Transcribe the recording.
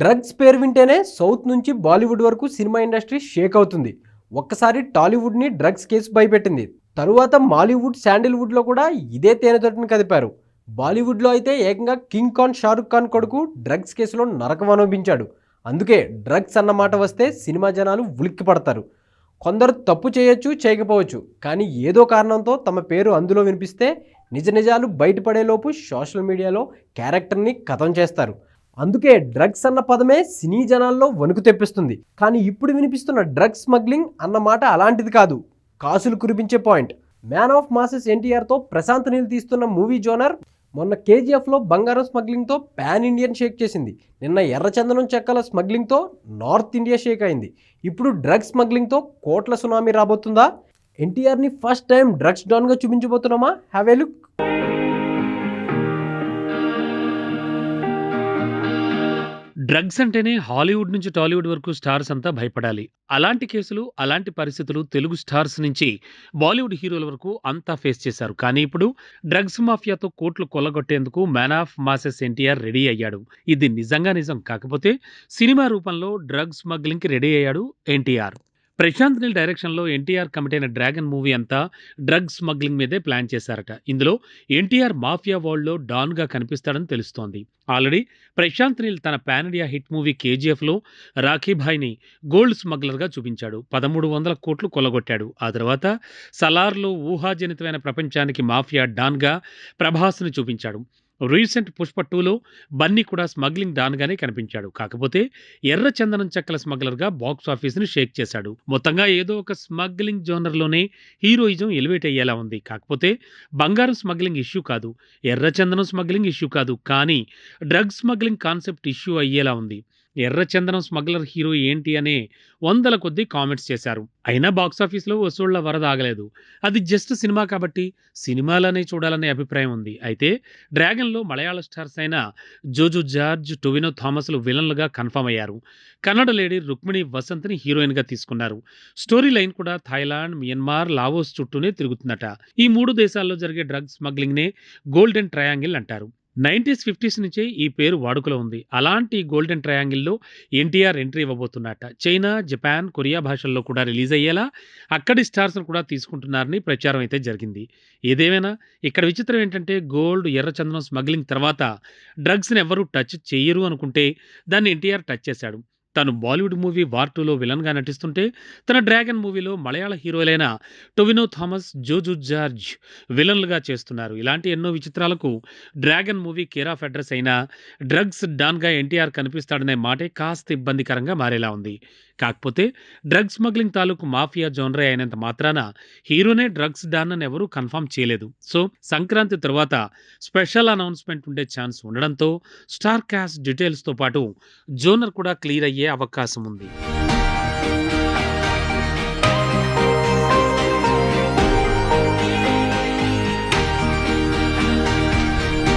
Drugs పేరు వింటేనే south నుంచి బాలీవుడ్ వరకు సినిమా ఇండస్ట్రీ షేక్ అవుతుంది. ఒక్కసారి టాలీవుడ్ని డ్రగ్స్ కేసు భయపెట్టింది. తరువాత మాలీవుడ్ శాండిల్వుడ్లో కూడా ఇదే తేనెతోటిని కదిపారు. బాలీవుడ్లో అయితే ఏకంగా కింగ్ ఖాన్ షారుఖ్ ఖాన్ కొడుకు డ్రగ్స్ కేసులో నరకం అనుభవించాడు అందుకే డ్రగ్స్ అన్న మాట వస్తే సినిమా జనాలు ఉలిక్కి పడతారు. కొందరు తప్పు చేయొచ్చు చేయకపోవచ్చు కానీ ఏదో కారణంతో తమ పేరు అందులో వినిపిస్తే నిజ నిజాలు బయటపడేలోపు సోషల్ మీడియాలో క్యారెక్టర్ని కథం చేస్తారు. అందుకే డ్రగ్స్ అన్న పదమే సినీ జనాల్లో వణుకు తెప్పిస్తుంది. కానీ ఇప్పుడు వినిపిస్తున్న డ్రగ్స్ స్మగ్లింగ్ అన్న మాట అలాంటిది కాదు. కాసులు కురిపించే పాయింట్. మ్యాన్ ఆఫ్ మాసెస్ ఎన్టీఆర్తో ప్రశాంత్ నీల్ తీస్తున్న మూవీ జోనర్ మొన్న కేజీఎఫ్లో బంగారం స్మగ్లింగ్తో పాన్ ఇండియన్ షేక్ చేసింది. నిన్న ఎర్రచందనం చెక్కల స్మగ్లింగ్తో నార్త్ ఇండియా షేక్ అయింది. ఇప్పుడు డ్రగ్స్ స్మగ్లింగ్తో కోట్ల సునామీ రాబోతుందా? ఎన్టీఆర్ని ఫస్ట్ టైం డ్రగ్స్ డాన్గా చూపించబోతున్నామా? Have a look. డ్రగ్స్ అంటేనే హాలీవుడ్ నుంచి టాలీవుడ్ వరకు స్టార్స్ అంతా భయపడాలి. అలాంటి కేసులు అలాంటి పరిస్థితులు తెలుగు స్టార్స్ నుంచి బాలీవుడ్ హీరోల వరకు అంతా ఫేస్ చేశారు. కానీ ఇప్పుడు డ్రగ్స్ మాఫియాతో కోట్లు కొల్లగొట్టేందుకు man of masses NTR ready అయ్యాడు. ఇది నిజంగా నిజం. కాకపోతే సినిమా రూపంలో డ్రగ్స్ స్మగ్లింగ్కి రెడీ అయ్యాడు ఎన్టీఆర్. ప్రశాంత్ నీల్ డైరెక్షన్లో ఎన్టీఆర్ కమిట్ అయిన డ్రాగన్ మూవీ అంతా డ్రగ్ స్మగ్లింగ్ మీదే ప్లాన్ చేశారట. ఇందులో ఎన్టీఆర్ మాఫియా వరల్డ్లో డాన్గా కనిపిస్తాడని తెలుస్తోంది. ఆల్రెడీ ప్రశాంత్ నీల్ తన పాన్ ఇండియా హిట్ మూవీ కేజీఎఫ్లో రాఖీభాయ్ని గోల్డ్ స్మగ్లర్గా చూపించాడు. పదమూడు వందల కోట్లు కొల్లగొట్టాడు. ఆ తర్వాత సలార్లో ఊహాజనితమైన ప్రపంచానికి మాఫియా డాన్గా ప్రభాస్ని చూపించాడు. రీసెంట్ పుష్ప టూలో బన్నీ కూడా స్మగ్లింగ్ డాన్గానే కనిపించాడు. కాకపోతే ఎర్ర చందనం చెక్కల స్మగ్లర్గా బాక్స్ ఆఫీస్ని షేక్ చేశాడు. మొత్తంగా ఏదో ఒక స్మగ్లింగ్ జోనర్లోనే హీరోయిజం ఎలివేట్ అయ్యేలా ఉంది. కాకపోతే బంగారం స్మగ్లింగ్ ఇష్యూ కాదు ఎర్ర చందనం స్మగ్లింగ్ ఇష్యూ కాదు కానీ డ్రగ్ స్మగ్లింగ్ కాన్సెప్ట్ ఇష్యూ అయ్యేలా ఉంది. ఎర్రచందనం స్మగ్లర్ హీరో ఏంటి అనే వందల కొద్దీ కామెంట్స్ చేశారు. అయినా బాక్సాఫీస్లో వసూళ్ళ వరద ఆగలేదు. అది జస్ట్ సినిమా కాబట్టి సినిమాలనే చూడాలనే అభిప్రాయం ఉంది. అయితే డ్రాగన్లో మలయాళ స్టార్స్ అయిన జోజు జార్జ్ టొవినో థామస్లు విలన్లుగా కన్ఫర్మ్ అయ్యారు. కన్నడ లేడీ రుక్మిణి వసంత్ని హీరోయిన్గా తీసుకున్నారు. స్టోరీ లైన్ కూడా థాయిలాండ్ మియన్మార్ లావోస్ చుట్టూనే తిరుగుతుందట. ఈ మూడు దేశాల్లో జరిగే డ్రగ్ స్మగ్లింగ్నే గోల్డెన్ ట్రయాంగిల్ అంటారు. నైంటీస్ ఫిఫ్టీస్ నుంచే ఈ పేరు వాడుకలో ఉంది. అలాంటి గోల్డెన్ ట్రయాంగిల్లో ఎన్టీఆర్ ఎంట్రీ ఇవ్వబోతున్నట్ట. చైనా జపాన్ కొరియా భాషల్లో కూడా రిలీజ్ అయ్యేలా అక్కడి స్టార్స్ను కూడా తీసుకుంటున్నారని ప్రచారం అయితే జరిగింది. ఏదేమైనా ఇక్కడ విచిత్రం ఏంటంటే గోల్డ్ ఎర్రచందనం స్మగ్లింగ్ తర్వాత డ్రగ్స్ని ఎవరూ టచ్ చేయరు అనుకుంటే దాన్ని ఎన్టీఆర్ టచ్ చేశాడు. తను బాలీవుడ్ మూవీ వార్ టూలో విలన్గా నటిస్తుంటే తన డ్రాగన్ మూవీలో మలయాళ హీరోలైన టొవినో థామస్ జోజు జార్జ్ విలన్లుగా చేస్తున్నారు. ఇలాంటి ఎన్నో విచిత్రాలకు Dragon movie care of address అయిన డ్రగ్స్ డాన్గా ఎన్టీఆర్ కనిపిస్తాడనే మాటే కాస్త ఇబ్బందికరంగా మారేలా ఉంది. కాకపోతే డ్రగ్స్ స్మగ్లింగ్ తాలూకు మాఫియా జోనరే అయినంత మాత్రాన హీరోనే డ్రగ్స్ డాన్ అని ఎవరూ కన్ఫర్మ్ చేయలేదు. సో సంక్రాంతి తర్వాత స్పెషల్ అనౌన్స్మెంట్ ఉండే ఛాన్స్ ఉండడంతో స్టార్ క్యాస్ట్ డీటెయిల్స్తో పాటు జోనర్ కూడా క్లియర్ అయ్యే అవకాశం ఉంది.